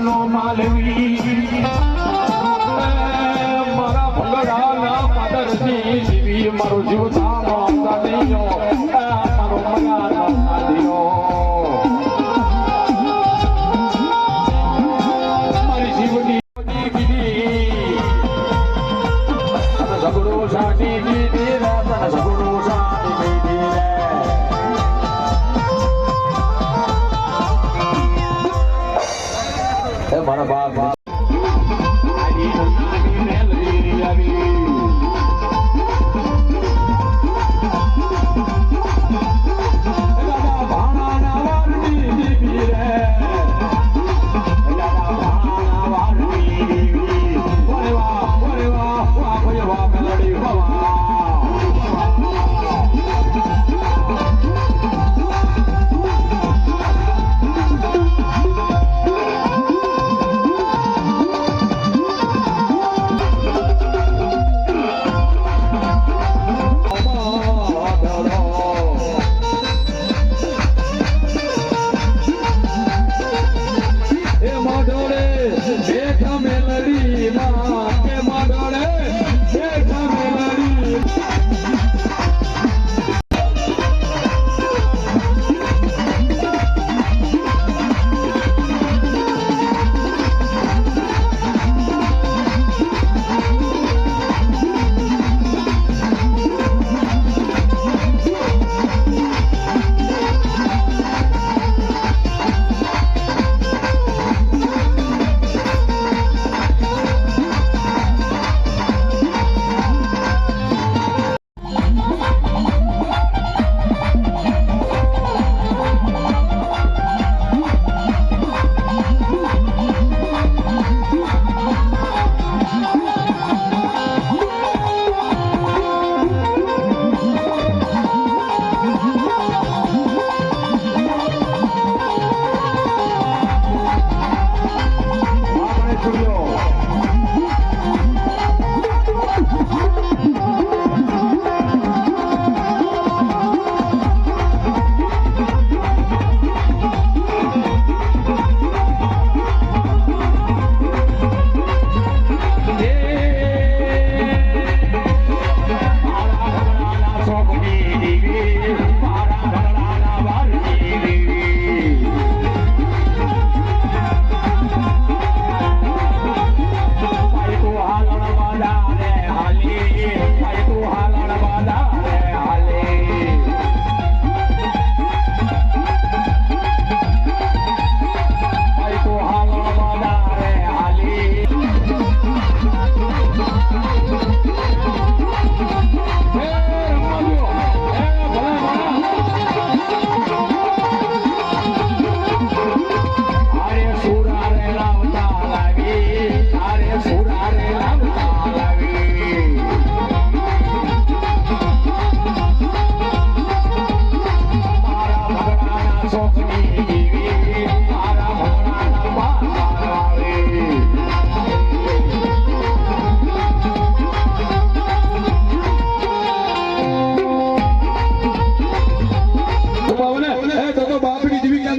માનો માલવી. મારા ભગડાના પાદરથી જીવી મારું જીવ ધામો દાદીઓ મારો મગાના દાદીઓ મારી જીવની દીધી ઝઘડો સાટી દીધી મારા બાપ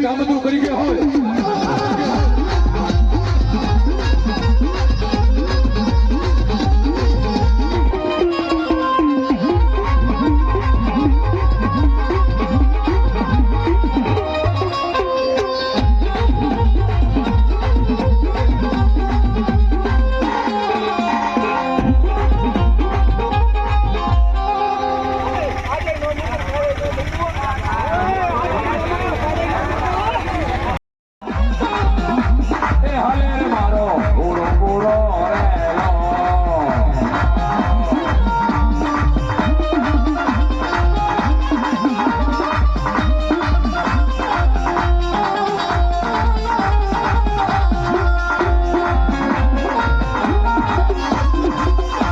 chama do